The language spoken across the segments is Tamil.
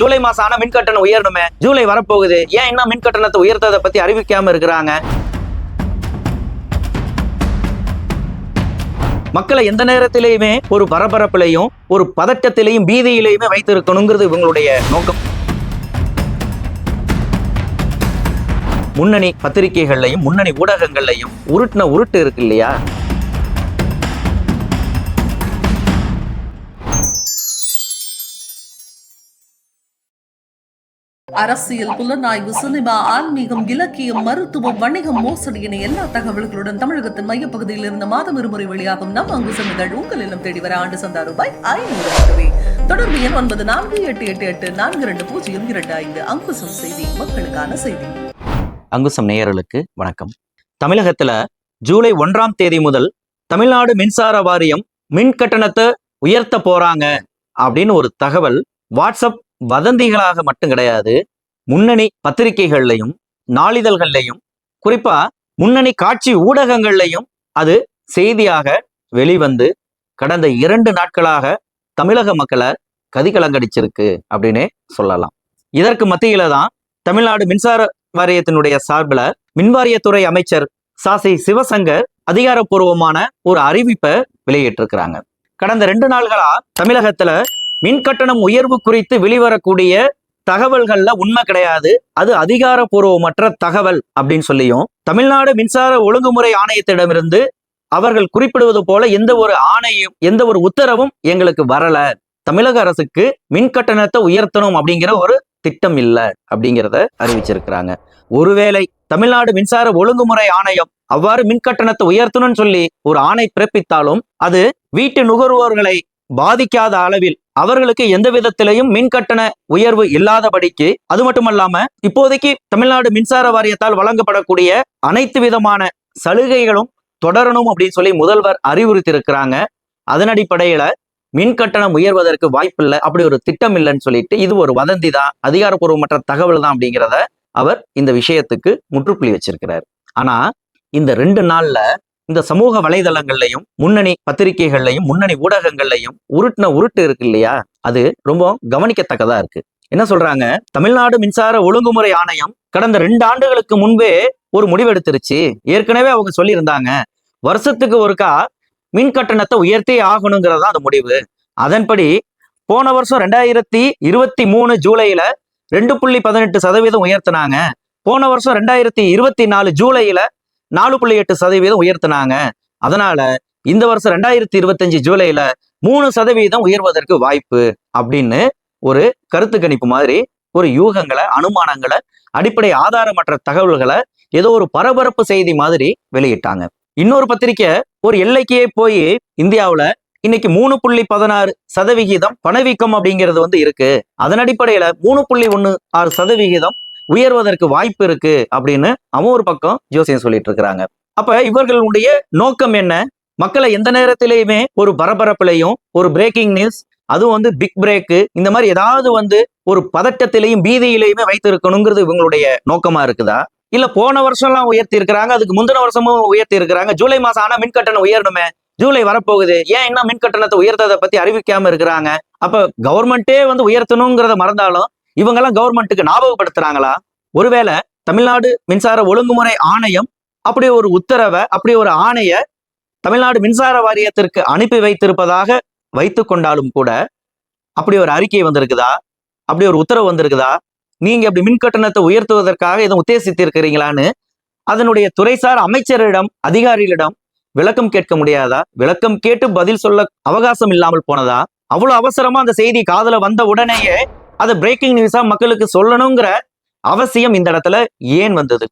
ஜூலை மாசம் ஆனா மின் கட்டணம் உயரணுமே. ஜூலை வரப்போகுது. ஏன் இன்னும் மின் கட்டணத்தை உயர்த்ததை பத்தி அறிவிக்காம இருக்கிறாங்க? மக்களை எந்த நேரத்திலையுமே ஒரு பரபரப்பிலையும் ஒரு பதட்டத்திலையும் பீதியிலையுமே வைத்திருக்கணுங்கிறது இவங்களுடைய நோக்கம். முன்னணி பத்திரிகைகள்லையும் முன்னணி ஊடகங்கள்லையும் உருட்டின உருட்டு இருக்கு இல்லையா? அரசியல் புலனாய்வு சினிமா ஆன்மீகம் இலக்கியம் மருத்துவம் வணிகம் மோசடி என எல்லா தகவல்களுடன் தமிழகத்தின் மையப்பகுதியில் இருந்து மாதம் இருமுறை வெளியாகும் நம் அங்குசம் இதழ் உங்கள் இல்லம் தேடி வர ஆண்டு சந்தா ரூபாய் ஐநூறு மட்டுமே தொடர்பு எண் ஒன்பது நான்கு எட்டு எட்டு எட்டு நான்கு இரண்டு பூஜ்ஜியம் இரண்டு ஐந்து. அங்குசம் செய்தி மக்களுக்கான செய்தி. அங்குசம் நேயர்களுக்கு வணக்கம். தமிழகத்துல ஜூலை ஒன்றாம் தேதி முதல் தமிழ்நாடு மின்சார வாரியம் மின் கட்டணத்தை உயர்த்த போறாங்க அப்படின்னு ஒரு தகவல் வாட்ஸ்அப் வதந்திகளாக மட்டும் கிடையாது முன்னணி பத்திரிகைகள்லையும் நாளிதழ்கள்லையும் குறிப்பா முன்னணி காட்சி ஊடகங்கள்லையும் அது செய்தியாக வெளிவந்து கடந்த இரண்டு நாட்களாக தமிழக மக்களை கதிகலங்கடிச்சிருக்கு அப்படின்னே சொல்லலாம். இதற்கு மத்தியில தான் தமிழ்நாடு மின்சார வாரியத்தினுடைய சார்பில் மின்வாரியத்துறை அமைச்சர் சாசி சிவசங்கர் அதிகாரப்பூர்வமான ஒரு அறிவிப்பை வெளியிட்டிருக்கிறாங்க. கடந்த ரெண்டு நாள்களா தமிழகத்துல மின் கட்டணம் உயர்வு குறித்து வெளிவரக்கூடிய தகவல்கள்ல உண்மை கிடையாது. அது அதிகாரப்பூர்வமற்ற தகவல் அப்படின்னு சொல்லியும் தமிழ்நாடு மின்சார ஒழுங்குமுறை ஆணையத்திடமிருந்து அவர்கள் குறிப்பிடுவது போல எந்த ஒரு ஆணையும் எந்த ஒரு உத்தரவும் எங்களுக்கு வரல. தமிழக அரசுக்கு மின் கட்டணத்தை உயர்த்தணும் அப்படிங்கிற ஒரு திட்டம் இல்லை அப்படிங்கிறத அறிவிச்சிருக்கிறாங்க. ஒருவேளை தமிழ்நாடு மின்சார ஒழுங்குமுறை ஆணையம் அவ்வாறு மின் கட்டணத்தை உயர்த்தணும்னு சொல்லி ஒரு ஆணை பிறப்பித்தாலும் அது வீட்டு நுகர்வோர்களை பாதிக்காத அளவில் அவர்களுக்கு எந்த விதத்திலையும் மின் கட்டண உயர்வு இல்லாதபடிக்கு அது மட்டுமல்லாம இப்போதைக்கு தமிழ்நாடு மின்சார வாரியத்தால் வழங்கப்படக்கூடிய அனைத்து விதமான சலுகைகளும் தொடரணும் அப்படின்னு சொல்லி முதல்வர் அறிவுறுத்தி இருக்கிறாங்க அதன் அடிப்படையில மின் கட்டணம் உயர்வதற்கு வாய்ப்பில்லை அப்படி ஒரு திட்டம் இல்லைன்னு சொல்லிட்டு இது ஒரு வதந்தி தான் அதிகாரப்பூர்வமற்ற தகவல் தான் அப்படிங்கிறத அவர் இந்த விஷயத்துக்கு முற்றுப்புள்ளி வச்சிருக்கிறார். ஆனா இந்த ரெண்டு நாள்ல இந்த சமூக வலைதளங்கள்லையும் முன்னணி பத்திரிகைகள்லையும் முன்னணி ஊடகங்கள்லையும் உருட்டின உருட்டு இருக்கு இல்லையா அது ரொம்ப கவனிக்கத்தக்கதா இருக்கு. என்ன சொல்றாங்க? தமிழ்நாடு மின்சார ஒழுங்குமுறை ஆணையம் கடந்த ரெண்டு ஆண்டுகளுக்கு முன்பே ஒரு முடிவெடுத்துருச்சு. ஏற்கனவே அவங்க சொல்லியிருந்தாங்க வருஷத்துக்கு ஒருக்கா மின் கட்டணத்தை உயர்த்தே ஆகணுங்கிறதா அந்த முடிவு. அதன்படி போன வருஷம் ரெண்டாயிரத்தி இருபத்தி மூணு ஜூலையில ரெண்டு புள்ளி பதினெட்டு சதவீதம் உயர்த்தினாங்க. போன வருஷம் ரெண்டாயிரத்தி இருபத்தி நாலு ஜூலையில நாலு புள்ளி எட்டு சதவீதம் உயர்த்தினாங்க. அதனால இந்த வருஷம் ரெண்டாயிரத்தி இருபத்தஞ்சு ஜூலைல மூணு சதவீதம் உயர்வதற்கு வாய்ப்பு அப்படின்னு ஒரு கருத்து கணிப்பு மாதிரி ஒரு யூகங்களை அனுமானங்களை அடிப்படை ஆதாரமற்ற தகவல்களை ஏதோ ஒரு பரபரப்பு செய்தி மாதிரி வெளியிட்டாங்க. இன்னொரு பத்திரிக்கை ஒரு எல்லைக்கே போய் இந்தியாவுல இன்னைக்கு மூணு புள்ளி பதினாறு சதவிகிதம் பணவீக்கம் அப்படிங்கிறது வந்து இருக்கு. அதன் அடிப்படையில மூணு புள்ளி ஒன்னு ஆறு சதவிகிதம் உயர்வதற்கு வாய்ப்பு இருக்கு அப்படின்னு அவன் ஒரு பக்கம் ஜோசியம் சொல்லிட்டு இருக்கிறாங்க. அப்ப இவர்களுடைய நோக்கம் என்ன? மக்களை எந்த நேரத்திலையுமே ஒரு பரபரப்புலையும் ஒரு பிரேக்கிங் நியூஸ் அதுவும் வந்து பிக் பிரேக்கு இந்த மாதிரி ஏதாவது வந்து ஒரு பதட்டத்திலையும் பீதியிலையுமே வைத்திருக்கணுங்கிறது இவங்களுடைய நோக்கமா இருக்குதா? இல்ல போன வருஷம்லாம் உயர்த்தி இருக்கிறாங்க அதுக்கு முந்தின வருஷமும் உயர்த்தி இருக்கிறாங்க. ஜூலை மாசம் ஆனா மின் கட்டணம் உயரணுமே. ஜூலை வரப்போகுது. ஏன் இன்னும் மின் கட்டணத்தை உயர்த்ததை பத்தி அறிவிக்காம இருக்கிறாங்க? அப்ப கவர்மெண்ட்டே வந்து உயர்த்தணுங்கிறத மறந்தாலும் இவங்கெல்லாம் கவர்மெண்ட்டுக்கு ஞாபகப்படுத்துறாங்களா? ஒருவேளை தமிழ்நாடு மின்சார ஒழுங்குமுறை ஆணையம் அப்படி ஒரு உத்தரவை அப்படி ஒரு ஆணைய தமிழ்நாடு மின்சார வாரியத்திற்கு அனுப்பி வைத்திருப்பதாக வைத்து கொண்டாலும் கூட அப்படி ஒரு அறிக்கை வந்திருக்குதா? அப்படி ஒரு உத்தரவு வந்திருக்குதா? நீங்க அப்படி மின் கட்டணத்தை உயர்த்துவதற்காக இதை உத்தேசித்திருக்கிறீங்களான்னு அதனுடைய துறைசார் அமைச்சரிடம் அதிகாரிகளிடம் விளக்கம் கேட்க முடியாதா? விளக்கம் கேட்டு பதில் சொல்ல அவகாசம் இல்லாமல் போனதா? அவ்வளவு அவசரமா அந்த செய்தி காதுல வந்த உடனேயே அதை பிரேக்கிங் நியூஸா மக்களுக்கு சொல்லணுங்கிற அவசியம் இந்த இடத்துல ஏன் வந்தது?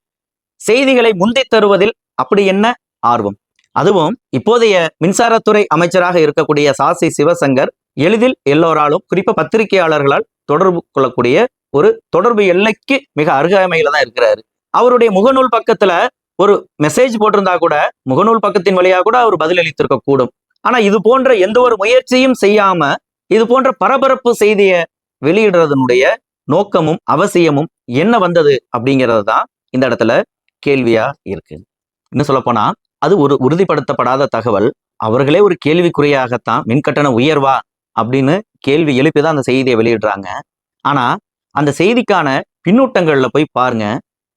செய்திகளை முந்தி தருவதில் அப்படி என்ன ஆர்வம்? அதுவும் இப்போதைய மின்சாரத்துறை அமைச்சராக இருக்கக்கூடிய சாசி சிவசங்கர் எளிதில் எல்லோராலும் குறிப்பா பத்திரிகையாளர்களால் தொடர்பு கொள்ளக்கூடிய ஒரு தொடர்பு எல்லைக்கு மிக அருகாமையில தான் இருக்கிறாரு. அவருடைய முகநூல் பக்கத்துல ஒரு மெசேஜ் போட்டிருந்தா கூட முகநூல் பக்கத்தின் வழியா கூட அவர் பதிலளித்திருக்க கூடும் ஆனா இது போன்ற எந்த ஒரு முயற்சியும் செய்யாம இது போன்ற பரபரப்பு செய்தியை வெளியிடுறதனுடைய நோக்கமும் அவசியமும் என்ன வந்தது அப்படிங்கிறது தான் இந்த இடத்துல கேள்வியா இருக்கு. இன்னும் சொல்ல போனா அது ஒரு உறுதிப்படுத்தப்படாத தகவல். அவர்களே ஒரு கேள்விக்குறியாகத்தான் மின்கட்டண உயர்வா அப்படின்னு கேள்வி எழுப்பி தான் அந்த செய்தியை வெளியிடுறாங்க. ஆனா அந்த செய்திக்கான பின்னூட்டங்கள்ல போய் பாருங்க.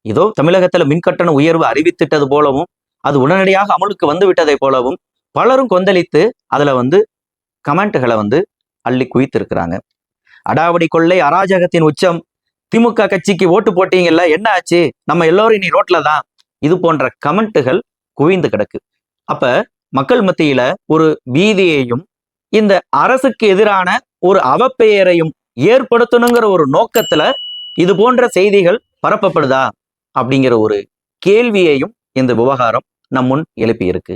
ஏதோ தமிழகத்துல மின்கட்டண உயர்வு அறிவித்திட்டது போலவும் அது உடனடியாக அமலுக்கு வந்து விட்டதை போலவும் பலரும் கொந்தளித்து அதுல வந்து கமெண்ட்டுகளை வந்து அள்ளி குவித்திருக்கிறாங்க. அடாவடி கொள்ளை அராஜகத்தின் உச்சம். திமுக கட்சிக்கு ஓட்டு போட்டீங்கல்ல என்ன ஆச்சு? நம்ம எல்லோரும் இனி ரோட்ல தான். இது போன்ற கமெண்ட்டுகள் குவிந்து கிடக்கு. அப்ப மக்கள் மத்தியில ஒரு பீதியையும் இந்த அரசுக்கு எதிரான ஒரு அவப்பெயரையும் ஏற்படுத்தணுங்கிற ஒரு நோக்கத்துல இது போன்ற செய்திகள் பரப்பப்படுதா? அப்படிங்கிற ஒரு கேள்வியையும் இந்த விவகாரம் நம் முன் எழுப்பியிருக்கு.